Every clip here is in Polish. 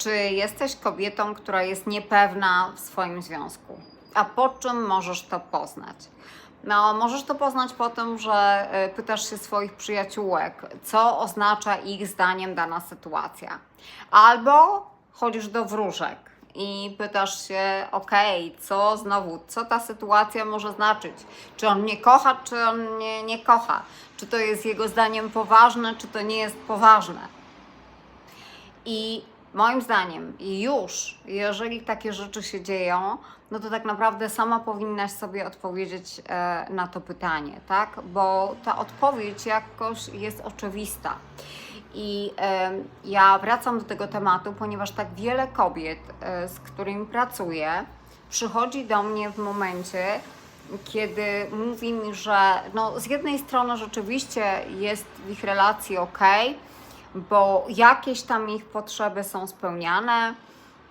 Czy jesteś kobietą, która jest niepewna w swoim związku? A po czym możesz to poznać? No, możesz to poznać po tym, że y, pytasz się swoich przyjaciółek, co oznacza ich zdaniem dana sytuacja. Albo chodzisz do wróżek i pytasz się, okej, co znowu, co ta sytuacja może znaczyć? Czy on mnie kocha, czy on mnie nie kocha? Czy to jest jego zdaniem poważne, czy to nie jest poważne? I moim zdaniem, już jeżeli takie rzeczy się dzieją, no to tak naprawdę sama powinnaś sobie odpowiedzieć e, na to pytanie, tak? Bo ta odpowiedź jakoś jest oczywista. I ja wracam do tego tematu, ponieważ tak wiele kobiet, e, z którymi pracuję, przychodzi do mnie w momencie, kiedy mówi mi, że no, z jednej strony rzeczywiście jest w ich relacji ok, bo jakieś tam ich potrzeby są spełniane.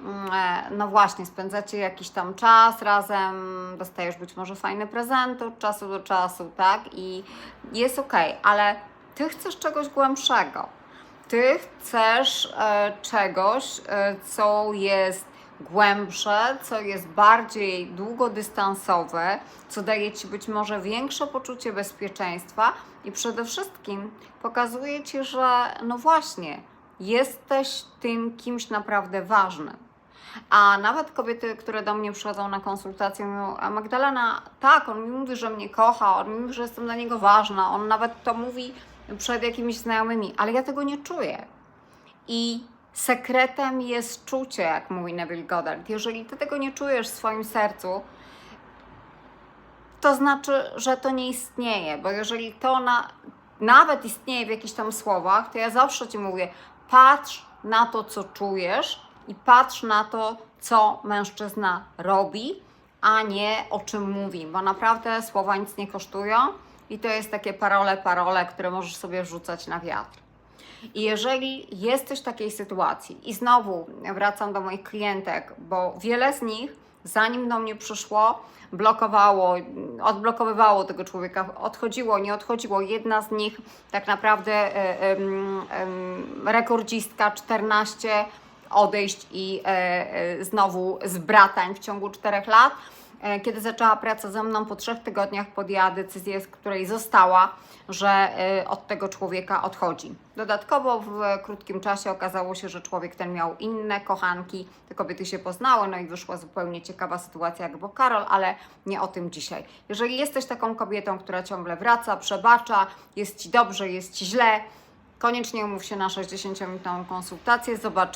Mm, e, No właśnie, spędzacie jakiś tam czas razem, dostajesz być może fajne prezenty od czasu do czasu, tak? I jest ok, ale ty chcesz czegoś głębszego. Ty chcesz e, czegoś, e, co jest głębsze, co jest bardziej długodystansowe, co daje ci być może większe poczucie bezpieczeństwa i przede wszystkim pokazuje ci, że no właśnie, jesteś tym kimś naprawdę ważnym. A nawet kobiety, które do mnie przychodzą na konsultację, mówią, a Magdalena, tak, on mi mówi, że mnie kocha, on mi mówi, że jestem dla niego ważna, on nawet to mówi przed jakimiś znajomymi, ale ja tego nie czuję. I sekretem jest czucie, jak mówi Neville Goddard. Jeżeli ty tego nie czujesz w swoim sercu, to znaczy, że to nie istnieje, bo jeżeli to na, nawet istnieje w jakichś tam słowach, to ja zawsze Ci mówię, patrz na to, co czujesz i patrz na to, co mężczyzna robi, a nie o czym mówi, bo naprawdę słowa nic nie kosztują i to jest takie parole, parole, które możesz sobie wrzucać na wiatr. I jeżeli jesteś w takiej sytuacji, i znowu wracam do moich klientek, bo wiele z nich, zanim do mnie przyszło, blokowało, odblokowywało tego człowieka, odchodziło, nie odchodziło. Jedna z nich, tak naprawdę em, em, rekordzistka, 14 odejść i znowu z bratań w ciągu 4 lat. E, Kiedy zaczęła pracę ze mną, po trzech tygodniach podjęła decyzję, z której została, że e, od tego człowieka odchodzi. Dodatkowo w krótkim czasie okazało się, że człowiek ten miał inne kochanki, te kobiety się poznały, no i wyszła zupełnie ciekawa sytuacja jak bo Karol, ale nie o tym dzisiaj. Jeżeli jesteś taką kobietą, która ciągle wraca, przebacza, jest Ci dobrze, jest Ci źle, Koniecznie umów się na 60-minutową konsultację. Zobacz,